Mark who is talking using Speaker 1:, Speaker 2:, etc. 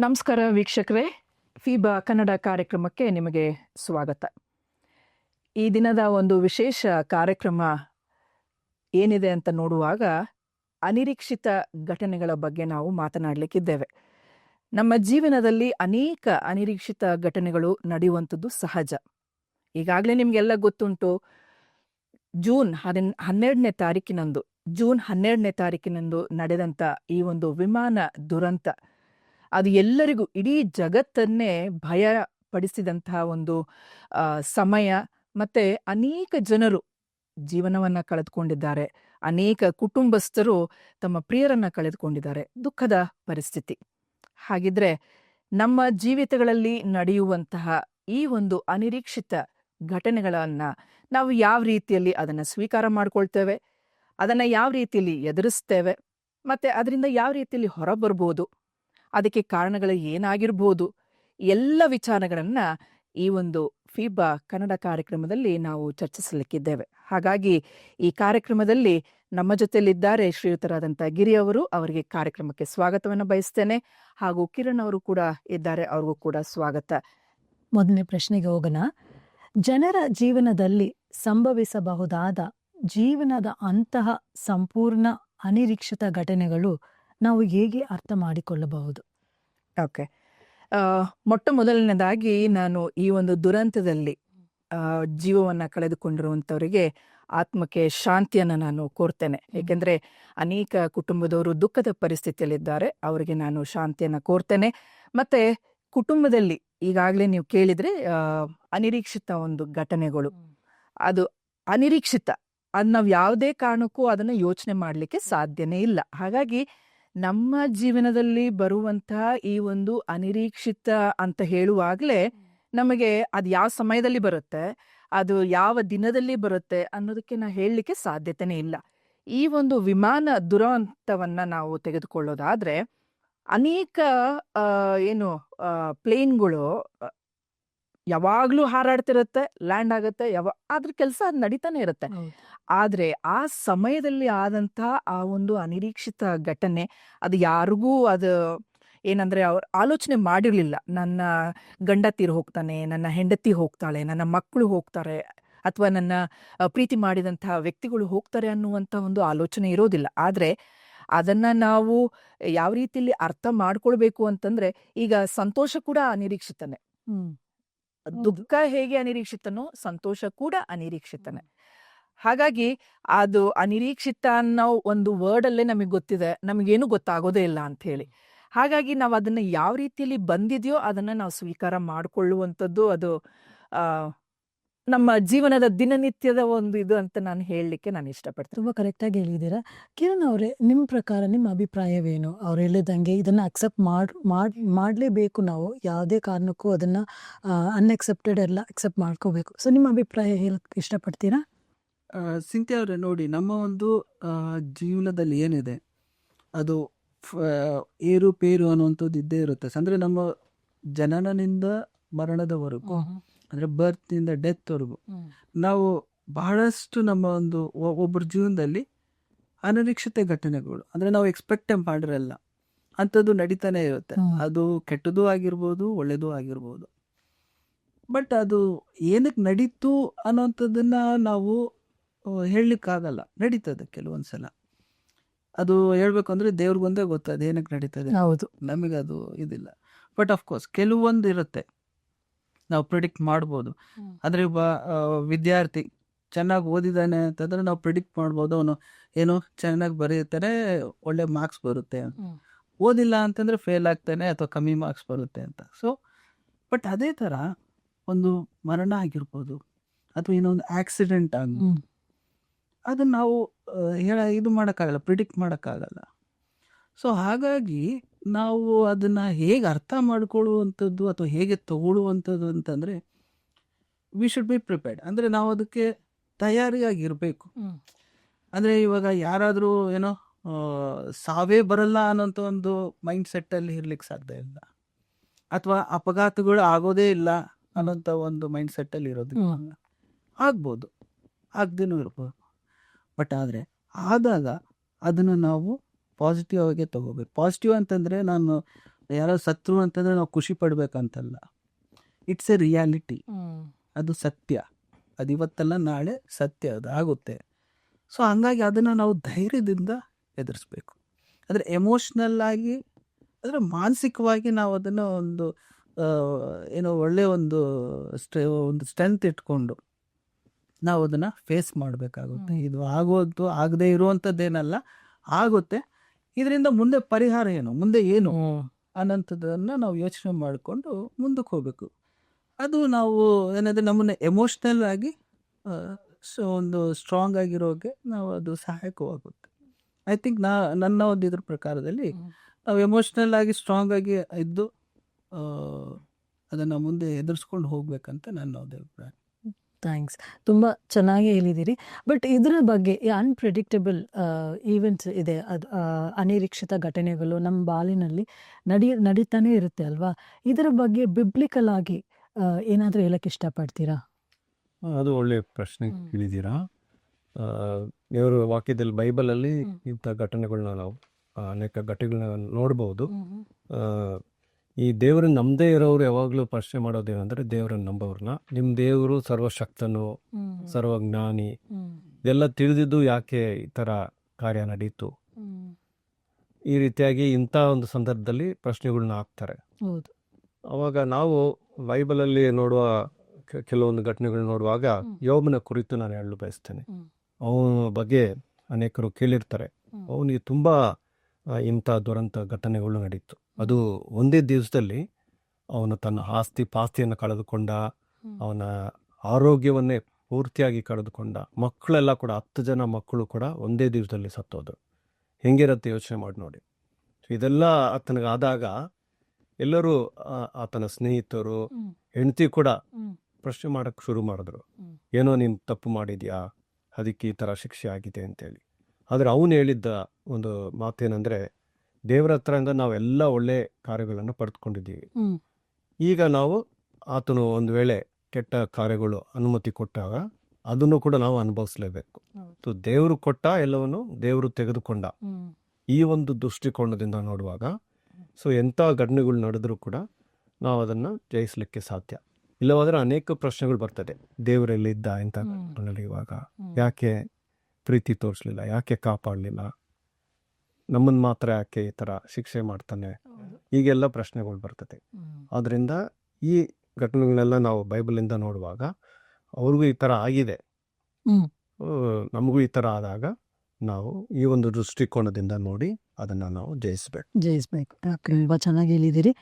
Speaker 1: ನಮಸ್ಕಾರ ವೀಕ್ಷಕರೇ. ಫೀಬಾ ಕನ್ನಡ ಕಾರ್ಯಕ್ರಮಕ್ಕೆ ನಿಮಗೆ ಸ್ವಾಗತ. ಈ ದಿನದ ಒಂದು ವಿಶೇಷ ಕಾರ್ಯಕ್ರಮ ಏನಿದೆ ಅಂತ ನೋಡುವಾಗ ಅನಿರೀಕ್ಷಿತ ಘಟನೆಗಳ ಬಗ್ಗೆ ನಾವು ಮಾತನಾಡಲಿಕ್ಕಿದ್ದೇವೆ. ನಮ್ಮ ಜೀವನದಲ್ಲಿ ಅನೇಕ ಅನಿರೀಕ್ಷಿತ ಘಟನೆಗಳು ನಡೆಯುವಂಥದ್ದು ಸಹಜ. ಈಗಾಗಲೇ ನಿಮಗೆಲ್ಲ ಗೊತ್ತುಂಟು, ಜೂನ್ ಹದಿನ, ಹನ್ನೆರಡನೇ ತಾರೀಕಿನಂದು, ಜೂನ್ ಹನ್ನೆರಡನೇ ತಾರೀಕಿನಂದು ನಡೆದಂಥ ಈ ಒಂದು ವಿಮಾನ ದುರಂತ. ಅದು ಎಲ್ಲರಿಗೂ ಇಡೀ ಜಗತ್ತನ್ನೇ ಭಯ ಪಡಿಸಿದಂತಹ ಒಂದು ಸಮಯ. ಮತ್ತೆ ಅನೇಕ ಜನರು ಜೀವನವನ್ನ ಕಳೆದುಕೊಂಡಿದ್ದಾರೆ. ಅನೇಕ ಕುಟುಂಬಸ್ಥರು ತಮ್ಮ ಪ್ರಿಯರನ್ನ ಕಳೆದುಕೊಂಡಿದ್ದಾರೆ. ದುಃಖದ ಪರಿಸ್ಥಿತಿ. ಹಾಗಿದ್ರೆ ನಮ್ಮ ಜೀವಿತಗಳಲ್ಲಿ ನಡೆಯುವಂತಹ ಈ ಒಂದು ಅನಿರೀಕ್ಷಿತ ಘಟನೆಗಳನ್ನ ನಾವು ಯಾವ ರೀತಿಯಲ್ಲಿ ಅದನ್ನ ಸ್ವೀಕಾರ ಮಾಡ್ಕೊಳ್ತೇವೆ? ಅದನ್ನ ಯಾವ ರೀತಿಯಲ್ಲಿ ಎದುರಿಸ್ತೇವೆ? ಮತ್ತೆ ಅದರಿಂದ ಯಾವ ರೀತಿಯಲ್ಲಿ ಹೊರಬರ್ಬೋದು? ಅದಕ್ಕೆ ಕಾರಣಗಳು ಏನಾಗಿರ್ಬೋದು? ಎಲ್ಲ ವಿಚಾರಗಳನ್ನ ಈ ಒಂದು ಫೀಬಾ ಕನ್ನಡ ಕಾರ್ಯಕ್ರಮದಲ್ಲಿ ನಾವು ಚರ್ಚಿಸಲಿಕ್ಕಿದ್ದೇವೆ. ಹಾಗಾಗಿ ಈ ಕಾರ್ಯಕ್ರಮದಲ್ಲಿ ನಮ್ಮ ಜೊತೆಯಲ್ಲಿದ್ದಾರೆ ಶ್ರೀಯುತರಾದಂಥ ಗಿರಿ ಅವರು. ಅವರಿಗೆ ಕಾರ್ಯಕ್ರಮಕ್ಕೆ ಸ್ವಾಗತವನ್ನು ಬಯಸ್ತೇನೆ. ಹಾಗೂ ಕಿರಣ್ ಅವರು ಕೂಡ ಇದ್ದಾರೆ. ಅವ್ರಿಗೂ ಕೂಡ ಸ್ವಾಗತ.
Speaker 2: ಮೊದಲನೇ ಪ್ರಶ್ನೆಗೆ ಹೋಗೋಣ. ಜನರ ಜೀವನದಲ್ಲಿ ಸಂಭವಿಸಬಹುದಾದ ಜೀವನದ ಅಂತಹ ಸಂಪೂರ್ಣ ಅನಿರೀಕ್ಷಿತ ಘಟನೆಗಳು ನಾವು ಹೇಗೆ ಅರ್ಥ ಮಾಡಿಕೊಳ್ಳಬಹುದು?
Speaker 1: ಓಕೆ. ಮೊಟ್ಟ ಮೊದಲನೇದಾಗಿ ನಾನು ಈ ಒಂದು ದುರಂತದಲ್ಲಿ ಜೀವವನ್ನು ಕಳೆದುಕೊಂಡಿರುವಂಥವರಿಗೆ ಆತ್ಮಕ್ಕೆ ಶಾಂತಿಯನ್ನು ನಾನು ಕೋರ್ತೇನೆ. ಏಕೆಂದರೆ ಅನೇಕ ಕುಟುಂಬದವರು ದುಃಖದ ಪರಿಸ್ಥಿತಿಯಲ್ಲಿದ್ದಾರೆ ಅವರಿಗೆ ನಾನು ಶಾಂತಿಯನ್ನು ಕೋರ್ತೇನೆ. ಮತ್ತು ಕುಟುಂಬದಲ್ಲಿ ಈಗಾಗಲೇ ನೀವು ಕೇಳಿದರೆ ಅನಿರೀಕ್ಷಿತ ಒಂದು ಘಟನೆಗಳು. ಅದು ಅನಿರೀಕ್ಷಿತ. ಅದು ನಾವು ಯಾವುದೇ ಕಾರಣಕ್ಕೂ ಅದನ್ನು ಯೋಚನೆ ಮಾಡಲಿಕ್ಕೆ ಸಾಧ್ಯನೇ ಇಲ್ಲ. ಹಾಗಾಗಿ ನಮ್ಮ ಜೀವನದಲ್ಲಿ ಬರುವಂತಹ ಈ ಒಂದು ಅನಿರೀಕ್ಷಿತ ಅಂತ ಹೇಳುವಾಗಲೇ ನಮಗೆ ಅದು ಯಾವ ಸಮಯದಲ್ಲಿ ಬರುತ್ತೆ, ಅದು ಯಾವ ದಿನದಲ್ಲಿ ಬರುತ್ತೆ ಅನ್ನೋದಕ್ಕೆ ನಾ ಹೇಳಲಿಕ್ಕೆ ಸಾಧ್ಯತೆನೇ ಇಲ್ಲ. ಈ ಒಂದು ವಿಮಾನ ದುರಂತವನ್ನ ನಾವು ತೆಗೆದುಕೊಳ್ಳೋದಾದ್ರೆ ಅನೇಕ ಏನು ಪ್ಲೇನ್ಗಳು ಯಾವಾಗ್ಲೂ ಹಾರಾಡ್ತಿರುತ್ತೆ ಲ್ಯಾಂಡ್ ಆಗುತ್ತೆ ಯಾವ ಆದ್ರ ಕೆಲಸ ನಡೀತಾನೆ ಇರುತ್ತೆ. ಆದ್ರೆ ಆ ಸಮಯದಲ್ಲಿ ಆದಂತ ಆ ಒಂದು ಅನಿರೀಕ್ಷಿತ ಘಟನೆ ಅದು ಯಾರಿಗೂ ಅದು ಏನಂದ್ರೆ ಅವ್ರು ಆಲೋಚನೆ ಮಾಡಿರ್ಲಿಲ್ಲ. ನನ್ನ ಗಂಡ ತೀರ್ ಹೋಗ್ತಾನೆ ನನ್ನ ಹೆಂಡತಿ ಹೋಗ್ತಾಳೆ ನನ್ನ ಮಕ್ಕಳು ಹೋಗ್ತಾರೆ ಅಥವಾ ನನ್ನ ಪ್ರೀತಿ ಮಾಡಿದಂತಹ ವ್ಯಕ್ತಿಗಳು ಹೋಗ್ತಾರೆ ಅನ್ನುವಂಥ ಒಂದು ಆಲೋಚನೆ ಇರೋದಿಲ್ಲ. ಆದ್ರೆ ಅದನ್ನ ನಾವು ಯಾವ ರೀತಿಯಲ್ಲಿ ಅರ್ಥ ಮಾಡ್ಕೊಳ್ಬೇಕು ಅಂತಂದ್ರೆ ಈಗ ಸಂತೋಷ ಕೂಡ ಅನಿರೀಕ್ಷಿತನೇ. ದುಃಖ ಹೇಗೆ ಅನಿರೀಕ್ಷಿತನೋ ಸಂತೋಷ ಕೂಡ ಅನಿರೀಕ್ಷಿತನೇ. ಹಾಗಾಗಿ ಅದು ಅನಿರೀಕ್ಷಿತ ಅನ್ನೋ ಒಂದು ವರ್ಡ್ ಅಲ್ಲೇ ನಮಗೆ ಗೊತ್ತಿದೆ ನಮಗೇನು ಗೊತ್ತಾಗೋದೇ ಇಲ್ಲ ಅಂತ ಹೇಳಿ ಹಾಗಾಗಿ ನಾವು ಅದನ್ನ ಯಾವ ರೀತಿಯಲ್ಲಿ ಬಂದಿದೆಯೋ ಅದನ್ನ ನಾವು ಸ್ವೀಕಾರ ಮಾಡಿಕೊಳ್ಳುವಂಥದ್ದು ಅದು ನಮ್ಮ ಜೀವನದ ದಿನನಿತ್ಯದ ಒಂದು ಇದು ಅಂತ ನಾನು ಹೇಳಲಿಕ್ಕೆ ನಾನು ಇಷ್ಟಪಡ್ತೀನಿ.
Speaker 2: ತುಂಬ ಕರೆಕ್ಟಾಗಿ ಹೇಳಿದ್ದೀರಾ. ಕಿರಣ್ ಅವರೇ ನಿಮ್ಮ ಪ್ರಕಾರ ನಿಮ್ಮ ಅಭಿಪ್ರಾಯವೇನು? ಅವ್ರು ಹೇಳಿದಂಗೆ ಇದನ್ನು ಅಕ್ಸೆಪ್ಟ್ ಮಾಡ್ ಮಾಡ್ ಮಾಡಲೇಬೇಕು ನಾವು. ಯಾವುದೇ ಕಾರಣಕ್ಕೂ ಅದನ್ನು ಅನ್ಎಕ್ಸೆಪ್ಟೆಡ್ ಎಲ್ಲ ಅಕ್ಸೆಪ್ಟ್ ಮಾಡ್ಕೋಬೇಕು. ಸೊ ನಿಮ್ಮ ಅಭಿಪ್ರಾಯ ಹೇಳಕ್ಕೆ ಇಷ್ಟಪಡ್ತೀರಾ?
Speaker 3: ಸಿಂತೆ ಸಿಂಥಿಯಾ ಅವರೇ ನೋಡಿ ನಮ್ಮ ಒಂದು ಜೀವನದಲ್ಲಿ ಏನಿದೆ ಅದು ಫ- ಏರುಪೇರು ಅನ್ನುವಂಥದ್ದು ಇದ್ದೇ ಇರುತ್ತೆ. ಅಂದರೆ ನಮ್ಮ ಜನನದಿಂದ ಮರಣದವರೆಗೂ ಅಂದರೆ ಬರ್ತ್ನಿಂದ ಡೆತ್ವರೆಗೂ ನಾವು ಬಹಳಷ್ಟು ನಮ್ಮ ಒಂದು ಒಬ್ಬರ ಜೀವನದಲ್ಲಿ ಅನಿರೀಕ್ಷಿತ ಘಟನೆಗಳು. ಅಂದರೆ ನಾವು ಎಕ್ಸ್ಪೆಕ್ಟೇ ಮಾಡಿರಲ್ಲ. ಅಂಥದ್ದು ನಡೀತಾನೆ ಇರುತ್ತೆ. ಅದು ಕೆಟ್ಟದ್ದು ಆಗಿರ್ಬೋದು ಒಳ್ಳೆಯದು ಆಗಿರ್ಬೋದು. ಬಟ್ ಅದು ಏನಕ್ಕೆ ನಡೀತು ಅನ್ನೋಂಥದ್ದನ್ನ ನಾವು ಹೇಳಲಿಕ್ಕೆ ಹೇಳಲಿಕ್ಕಾಗಲ್ಲ. ನಡೀತದೆ ಕೆಲವೊಂದ್ಸಲ. ಅದು ಹೇಳ್ಬೇಕು ಅಂದ್ರೆ ದೇವ್ರಿಗೊಂದೇ ಗೊತ್ತದು ಏನಕ್ಕೆ ನಡೀತದೆ.
Speaker 2: ಹೌದು.
Speaker 3: ನಮಗೆ ಅದು ಇದಿಲ್ಲ ಬಟ್ ಕೋರ್ಸ್ ಕೆಲವೊಂದು ಇರುತ್ತೆ. ನಾವು ಪ್ರಿಡಿಕ್ಟ್ ಮಾಡ್ಬೋದು.
Speaker 2: ಆದರೆ
Speaker 3: ಅಂದರೆ ಒಬ್ಬ ವಿದ್ಯಾರ್ಥಿ ಚೆನ್ನಾಗಿ ಓದಿದ್ದಾನೆ ಅಂತಂದ್ರೆ ನಾವು ಪ್ರಿಡಿಕ್ಟ್ ಮಾಡ್ಬೋದು ಅವನು ಏನು ಚೆನ್ನಾಗಿ ಬರೀತಾರೆ ಒಳ್ಳೆ ಮಾರ್ಕ್ಸ್ ಬರುತ್ತೆ ಓದಿಲ್ಲ ಅಂತಂದ್ರೆ ಫೇಲ್ ಆಗ್ತಾನೆ ಅಥವಾ ಕಮ್ಮಿ ಮಾರ್ಕ್ಸ್ ಬರುತ್ತೆ ಅಂತ. ಸೊ ಬಟ್ ಅದೇ ಥರ ಒಂದು ಮರಣ ಆಗಿರ್ಬೋದು ಅಥವಾ ಇನ್ನೊಂದು ಆಕ್ಸಿಡೆಂಟ್ ಆಗ್ಬೋದು. ಅದನ್ನ ನಾವು ಹೇಳ ಇದು ಮಾಡೋಕ್ಕಾಗಲ್ಲ ಪ್ರಿಡಿಕ್ಟ್ ಮಾಡೋಕ್ಕಾಗಲ್ಲ. ಸೊ ಹಾಗಾಗಿ ನಾವು ಅದನ್ನ ಹೇಗೆ ಅರ್ಥ ಮಾಡ್ಕೊಳ್ಳುವಂಥದ್ದು ಅಥವಾ ಹೇಗೆ ತಗೊಳ್ಳುವಂಥದ್ದು ಅಂತಂದರೆ ವಿ ಶುಡ್ ಬಿ ಪ್ರಿಪೇರ್ಡ್ ಅಂದರೆ ನಾವು ಅದಕ್ಕೆ ತಯಾರಿಯಾಗಿರಬೇಕು.
Speaker 2: ಇರಬೇಕು
Speaker 3: ಅಂದರೆ ಇವಾಗ ಯಾರಾದರೂ ಏನೋ ಸಾವೇ ಬರಲ್ಲ ಅನ್ನೋಂಥ ಒಂದು ಮೈಂಡ್ ಸೆಟ್ಟಲ್ಲಿ ಇರ್ಲಿಕ್ಕೆ ಸಾಧ್ಯ ಇಲ್ಲ. ಅಥವಾ ಅಪಘಾತಗಳು ಆಗೋದೇ ಇಲ್ಲ ಅನ್ನೋಂಥ ಒಂದು ಮೈಂಡ್ ಸೆಟ್ಟಲ್ಲಿ ಇರೋದಿಲ್ಲ
Speaker 2: ಹ್ಮ್.
Speaker 3: ಆಗ್ಬೋದು. ಆಗದೇನೂ ಇರ್ಬೋದು. ಬಟ್ ಆದರೆ ಆದಾಗ ಅದನ್ನು ನಾವು ಪಾಸಿಟಿವ್ ಆಗಿ ತಗೋಬೇಕು. ಪಾಸಿಟಿವ್ ಅಂತಂದರೆ ನಾನು ಯಾರೋ ಸತ್ರು ಅಂತಂದರೆ ನಾವು ಖುಷಿ ಪಡಬೇಕಂತಲ್ಲ. ಇಟ್ಸ್ ಎ ರಿಯಾಲಿಟಿ ಅದು ಸತ್ಯ. ಅದು ಇವತ್ತಲ್ಲ ನಾಳೆ ಸತ್ಯ ಅದು ಆಗುತ್ತೆ. ಸೊ ಹಂಗಾಗಿ ಅದನ್ನು ನಾವು ಧೈರ್ಯದಿಂದ ಎದುರಿಸ್ಬೇಕು. ಅಂದರೆ ಎಮೋಷ್ನಲ್ ಆಗಿ ಅಂದರೆ ಮಾನಸಿಕವಾಗಿ ನಾವು ಅದನ್ನು ಒಂದು ಏನೋ ಒಳ್ಳೆಯ ಒಂದು ಸ್ಟ್ರೆ ಒಂದು ಸ್ಟ್ರೆಂತ್ ಇಟ್ಕೊಂಡು ನಾವು ಅದನ್ನು ಫೇಸ್ ಮಾಡಬೇಕಾಗುತ್ತೆ. ಇದು ಆಗೋದು ಆಗದೆ ಇರುವಂಥದ್ದೇನಲ್ಲ ಆಗುತ್ತೆ. ಇದರಿಂದ ಮುಂದೆ ಪರಿಹಾರ ಏನು? ಮುಂದೆ ಏನು? ಅನ್ನಂಥದ್ದನ್ನು ನಾವು ಯೋಚನೆ ಮಾಡಿಕೊಂಡು ಮುಂದಕ್ಕೆ ಹೋಗಬೇಕು. ಅದು ನಾವು ಏನಂದರೆ ನಮ್ಮನ್ನು ಎಮೋಷ್ನಲ್ ಆಗಿ ಸೊ ಒಂದು ಸ್ಟ್ರಾಂಗ್ ಆಗಿರೋಕ್ಕೆ ನಾವು ಅದು ಸಹಾಯಕವಾಗುತ್ತೆ. ಐ ಥಿಂಕ್ ನಾ ನನ್ನ ಒಂದು ಇದ್ರ ಪ್ರಕಾರದಲ್ಲಿ ನಾವು ಎಮೋಷ್ನಲ್ ಆಗಿ ಸ್ಟ್ರಾಂಗ್ ಆಗಿ ಇದ್ದು ಅದನ್ನು ಮುಂದೆ ಎದುರಿಸ್ಕೊಂಡು ಹೋಗ್ಬೇಕಂತ ನನ್ನ ಒಂದು ಅಭಿಪ್ರಾಯ.
Speaker 2: ಥ್ಯಾಂಕ್ಸ್. ತುಂಬ ಚೆನ್ನಾಗಿ ಹೇಳಿದ್ದೀರಿ. ಬಟ್ ಇದರ ಬಗ್ಗೆ ಈ ಅನ್ಪ್ರೆಡಿಕ್ಟಬಲ್ ಈವೆಂಟ್ಸ್ ಇದೆ. ಅದು ಅನಿರೀಕ್ಷಿತ ಘಟನೆಗಳು ನಮ್ಮ ಬಾಲಿನಲ್ಲಿ ನಡಿ ನಡೀತಾನೆ ಇರುತ್ತೆ ಅಲ್ವಾ? ಇದರ ಬಗ್ಗೆ ಬಿಬ್ಲಿಕಲ್ ಆಗಿ ಏನಾದರೂ ಹೇಳಕ್ಕೆ ಇಷ್ಟಪಡ್ತೀರಾ?
Speaker 4: ಅದು ಒಳ್ಳೆಯ ಪ್ರಶ್ನೆ. ಕೇಳಿದ್ದೀರಾ. ಇವರು ವಾಕ್ಯದಲ್ಲಿ ಬೈಬಲಲ್ಲಿ. ಇಂಥ ಘಟನೆಗಳನ್ನ ನಾವು ಅನೇಕ ಘಟನೆಗಳನ್ನ ನೋಡ್ಬೋದು. ಈ ದೇವರು ನಂಬದೇ ಇರೋರು ಯಾವಾಗಲೂ ಪ್ರಶ್ನೆ ಅಂದರೆ ದೇವರನ್ನ ನಂಬೋರ್ನ ನಿಮ್ಮ ದೇವರು ಸರ್ವಶಕ್ತನು ಸರ್ವಜ್ಞಾನಿ. ಇದೆಲ್ಲ ತಿಳಿದಿದ್ದು ಯಾಕೆ ಈ ಥರ ಕಾರ್ಯ ನಡೀತು? ಈ ರೀತಿಯಾಗಿ ಇಂಥ ಒಂದು ಸಂದರ್ಭದಲ್ಲಿ ಪ್ರಶ್ನೆಗಳನ್ನ ಹಾಕ್ತಾರೆ.
Speaker 2: ಹೌದು.
Speaker 4: ಅವಾಗ ನಾವು ಬೈಬಲಲ್ಲಿ ನೋಡುವ ಕೆಲವೊಂದು ಘಟನೆಗಳು ನೋಡುವಾಗ. ಯೋಬನ ಕುರಿತು ನಾನು ಹೇಳಲು ಬಯಸ್ತೇನೆ. ಅವನ ಬಗ್ಗೆ ಅನೇಕರು ಕೇಳಿರ್ತಾರೆ. ಅವನಿಗೆ ತುಂಬ ಇಂಥ ದುರಂತ ಘಟನೆಗಳು ನಡೀತು. ಅದು ಒಂದೇ ದಿವಸದಲ್ಲಿ ಅವನು ತನ್ನ ಆಸ್ತಿ ಪಾಸ್ತಿಯನ್ನು ಕಳೆದುಕೊಂಡ ಅವನ ಆರೋಗ್ಯವನ್ನೇ ಪೂರ್ತಿಯಾಗಿ ಕಳೆದುಕೊಂಡ ಮಕ್ಕಳೆಲ್ಲ ಕೂಡ ಹತ್ತು ಜನ ಮಕ್ಕಳು ಕೂಡ ಒಂದೇ ದಿವಸದಲ್ಲಿ ಸತ್ತೋದು ಹೆಂಗಿರತ್ತೆ ಯೋಚನೆ ಮಾಡಿ ನೋಡಿ. ಸೊ ಇದೆಲ್ಲ ಆತನಿಗಾದಾಗ ಎಲ್ಲರೂ ಆತನ ಸ್ನೇಹಿತರು ಹೆಂಡತಿ ಕೂಡ ಪ್ರಶ್ನೆ ಮಾಡಕ್ಕೆ ಶುರು ಮಾಡಿದ್ರು. ಏನೋ ನೀನು ತಪ್ಪು ಮಾಡಿದ್ಯಾ? ಅದಕ್ಕೆ ಈ ಥರ ಶಿಕ್ಷೆ ಆಗಿದೆ ಅಂತೇಳಿ. ಆದರೆ ಅವನು ಹೇಳಿದ್ದ ಒಂದು ಮಾತೇನೆಂದರೆ ದೇವರ ಹತ್ರದಿಂದ ನಾವೆಲ್ಲ ಒಳ್ಳೆ ಕಾರ್ಯಗಳನ್ನು ಪಡೆದುಕೊಂಡಿದ್ದೀವಿ ಈಗ ನಾವು ಆತನು ಒಂದು ವೇಳೆ ಕೆಟ್ಟ ಕಾರ್ಯಗಳು ಅನುಮತಿ ಕೊಟ್ಟಾಗ ಅದನ್ನು ಕೂಡ ನಾವು ಅನುಭವಿಸಲೇಬೇಕು. ಸೊ ದೇವರು ಕೊಟ್ಟ ಎಲ್ಲವನ್ನು ದೇವರು ತೆಗೆದುಕೊಂಡ. ಈ ಒಂದು ದೃಷ್ಟಿಕೋನದಿಂದ ನೋಡುವಾಗ ಸೊ ಎಂಥ ಘಟನೆಗಳು ನಡೆದರೂ ಕೂಡ ನಾವು ಅದನ್ನು ಜಯಿಸಲಿಕ್ಕೆ ಸಾಧ್ಯ. ಇಲ್ಲವಾದರೆ ಅನೇಕ ಪ್ರಶ್ನೆಗಳು ಬರ್ತದೆ. ದೇವರೆಲ್ಲಿದ್ದ ಇಂಥ
Speaker 2: ಇವಾಗ
Speaker 4: ಯಾಕೆ ಪ್ರೀತಿ ತೋರಿಸಲಿಲ್ಲ? ಯಾಕೆ ಕಾಪಾಡಲಿಲ್ಲ? ನಮ್ಮನ್ನು ಮಾತ್ರ ಯಾಕೆ ಈ ಥರ ಶಿಕ್ಷೆ ಮಾಡ್ತಾನೆ? ಈಗೆಲ್ಲ ಪ್ರಶ್ನೆಗಳು ಬರ್ತದೆ. ಆದ್ದರಿಂದ ಈ ಘಟನೆಗಳನ್ನೆಲ್ಲ ನಾವು ಬೈಬಲಿಂದ ನೋಡುವಾಗ ಅವ್ರಿಗೂ ಈ ಥರ ಆಗಿದೆ. ನಮಗೂ ಈ ಥರ ಆದಾಗ ನಾವು ಈ ಒಂದು ದೃಷ್ಟಿಕೋನದಿಂದ ನೋಡಿ ಅದನ್ನು ನಾವು ಜಯಿಸಬೇಕು.
Speaker 2: ಜಯಿಸ್ಬೇಕು. ತುಂಬ ಚೆನ್ನಾಗಿ ಹೇಳಿದ್ದೀರಿ.